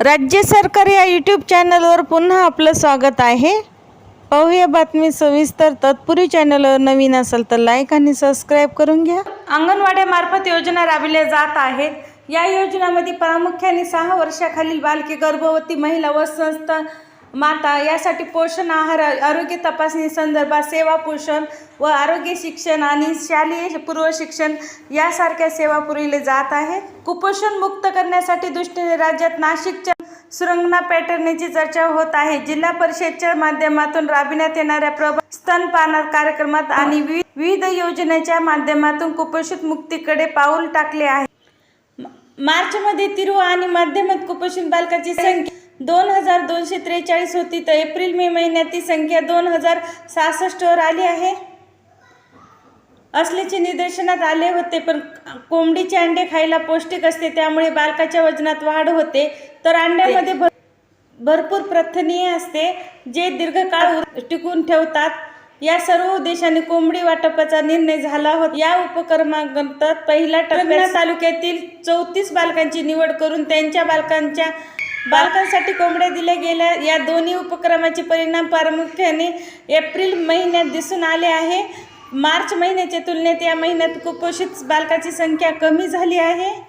राज्य सरकार या यूट्यूब चॅनलवर पुन्हा आपलं स्वागत आहे. पाहूया बातमी सविस्तर. तत्पूर्वी चॅनलवर नवीन असेल तर लाईक आणि सबस्क्राईब करून घ्या. अंगणवाड्यामार्फत योजना राबविल्या जात आहेत. या योजनामध्ये प्रामुख्याने सहा वर्षाखालील बालके गर्भवती महिला व संस्था माता यासाठी पोषण आहार आरोग्य तपासणी संदर्भात सेवा पोषण व आरोग्य शिक्षण आणि शालेय पूर्व शिक्षण यासारख्या सेवा पुरविले जात आहे कुपोषण मुक्त करण्यासाठी दृष्टीने राज्यात नाशिकच्या सुरंगना पॅटर्नची चर्चा होत आहे. जिल्हा परिषदच्या माध्यमातून राबविण्यात येणाऱ्या प्रभ स्तनपान कार्यक्रमात आणि विविध योजनेच्या माध्यमातून कुपोषित मुक्तीकडे पाऊल टाकले आहे. मार्चमध्ये तिरुवा आणि माध्यमात कुपोषण बालकाची संख्या दोन हजार दोनशे त्रेचाळीस होती तर एप्रिल मे महिन्यात ती संख्या दोन हजार सहासष्टवर आली आहे. असल्याचे निदर्शनात आले होते पण कोंबडीचे अंडे खायला पौष्टिक असते त्यामुळे बालकाच्या वजनात वाढ होते. तर अंड्यामध्ये भर भरपूर प्रथनीय असते जे दीर्घकाळ टिकून ठेवतात. या सर्व उद्देशाने कोंबडी वाटपाचा निर्णय झाला होता. या उपक्रमांतर्गत पहिल्या टप्प्यात तालुक्यातील चौतीस बालकांची निवड करून त्यांच्या बालकांच्या बालकांसाठी कोंबड्या दिल्या गेल्या. या दोन्ही उपक्रमाचे परिणाम प्रामुख्याने एप्रिल महिन्यात दिसून आले आहे. मार्च महिन्याच्या तुलनेत या महिन्यात कुपोषित बालकाची संख्या कमी झाली आहे.